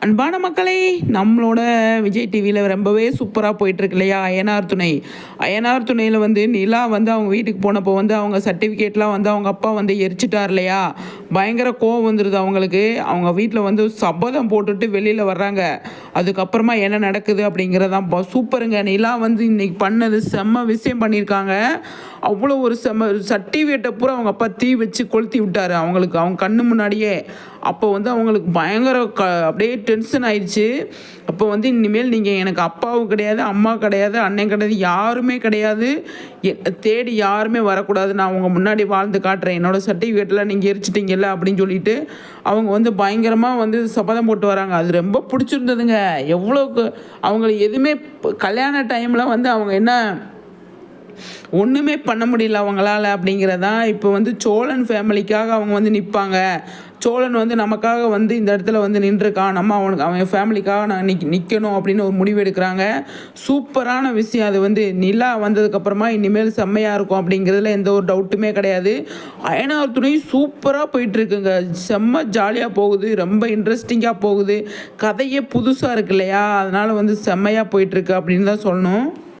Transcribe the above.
அன்பான மக்களே நம்மளோட விஜய் டிவியில் ரொம்பவே சூப்பராக போயிட்டுருக்கு இல்லையா அயனார் துணை. அயனார் துணையில் வந்து நிலா வந்து அவங்க வீட்டுக்கு போனப்போ வந்து அவங்க சர்டிஃபிகேட்லாம் வந்து அவங்க அப்பா வந்து எரிச்சிட்டார் இல்லையா? பயங்கர கோவம் வந்துடுது அவங்களுக்கு. அவங்க வீட்டில் வந்து சபதம் போட்டுட்டு வெளியில் வர்றாங்க. அதுக்கப்புறமா என்ன நடக்குது அப்படிங்கிறதான் சூப்பருங்க. நிலா வந்து இன்றைக்கி பண்ணது செம்ம விஷயம் பண்ணியிருக்காங்க. அவ்வளோ ஒரு செம்ம சர்டிஃபிகேட்டை பூரா அவங்க அப்பா தீ வச்சு கொளுத்தி விட்டார் அவங்களுக்கு. அவங்க கண்ணு முன்னாடியே. அப்போ வந்து அவங்களுக்கு பயங்கர க அப்படியே டென்ஷன் ஆயிடுச்சு. அப்போ வந்து இனிமேல் நீங்கள் எனக்கு அப்பாவும் கிடையாது அம்மா கிடையாது அண்ணன் கிடையாது யாருமே கிடையாது. தேடி யாருமே வரக்கூடாது. நான் அவங்க முன்னாடி வாழ்ந்து காட்டுறேன். என்னோட சர்டிஃபிகேட்டில் நீங்கள் எரிச்சிட்டிங்கல்ல அப்படின்னு சொல்லிட்டு அவங்க வந்து பயங்கரமாக வந்து சபதம் போட்டு வராங்க. அது ரொம்ப பிடிச்சிருந்ததுங்க. எவ்வளோக்கு அவங்களுக்கு எதுவுமே கல்யாண டைமில் வந்து அவங்க என்ன ஒன்றுமே பண்ண முடியல அவங்களால அப்படிங்கிறதான் இப்போ வந்து சோழன் ஃபேமிலிக்காக அவங்க வந்து நிற்பாங்க சோழன் வந்து நமக்காக வந்து இந்த இடத்துல வந்து நின்றுருக்கான். நம்ம அவனுக்கு அவன் ஃபேமிலிக்காக நான் நிக் நிற்கணும் அப்படின்னு ஒரு முடிவு எடுக்கிறாங்க. சூப்பரான விஷயம் அது வந்து. நிலா வந்ததுக்கப்புறமா இனிமேல் செம்மையாக இருக்கும் அப்படிங்கிறதுல எந்த ஒரு டவுட்டுமே கிடையாது. அயனார் துணை சூப்பராக போயிட்டுருக்குங்க. செம்ம ஜாலியாக போகுது. ரொம்ப இன்ட்ரெஸ்டிங்காக போகுது. கதையே புதுசாக இருக்கு இல்லையா? அதனால் வந்து செம்மையாக போயிட்டுருக்கு அப்படின்னு தான் சொல்லணும்.